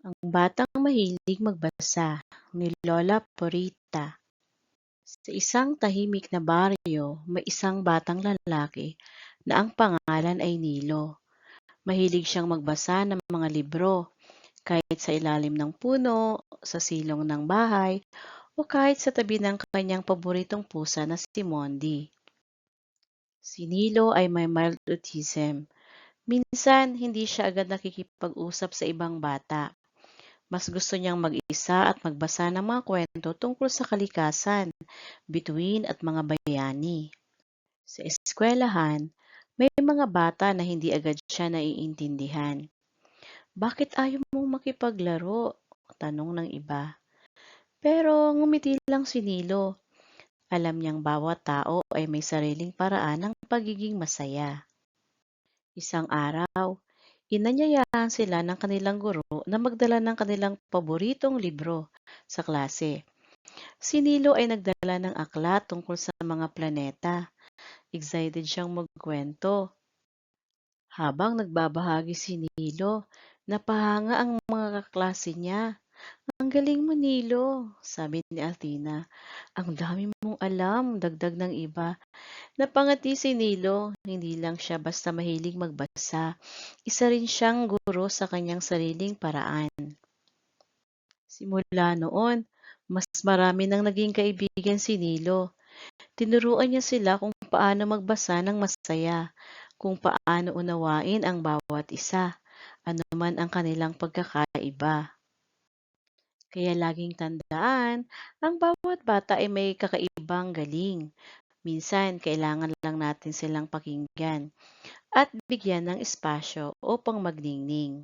Ang Batang Mahilig Magbasa ni Lola Porita Sa isang tahimik na baryo, may isang batang lalaki na ang pangalan ay Nilo. Mahilig siyang magbasa ng mga libro, kahit sa ilalim ng puno, sa silong ng bahay, o kahit sa tabi ng kanyang paboritong pusa na si Mondi. Si Nilo ay may mild autism. Minsan, hindi siya agad nakikipag-usap sa ibang bata. Mas gusto niyang mag-isa at magbasa ng mga kwento tungkol sa kalikasan, bituin at mga bayani. Sa eskwelahan, may mga bata na hindi agad siya naiintindihan. Bakit ayaw mong makipaglaro? Tanong ng iba. Pero ngumiti lang si Nilo. Alam niyang bawat tao ay may sariling paraan ng pagiging masaya. Isang araw, inanyayahan sila ng kanilang guro na magdala ng kanilang paboritong libro sa klase. Si Nilo ay nagdala ng aklat tungkol sa mga planeta. Excited siyang magkwento. Habang nagbabahagi si Nilo, napahanga ang mga kaklase niya. Ang galing mo, Nilo, sabi ni Altina. Ang dami mong alam, dagdag ng iba. Napangati si Nilo, hindi lang siya basta mahilig magbasa. Isa rin siyang guro sa kanyang sariling paraan. Simula noon, mas marami nang naging kaibigan si Nilo. Tinuruan niya sila kung paano magbasa ng masaya, kung paano unawain ang bawat isa, anuman ang kanilang pagkakaiba. Kaya laging tandaan, ang bawat bata ay may kakaibang galing. Minsan, kailangan lang natin silang pakinggan at bigyan ng espasyo upang magningning.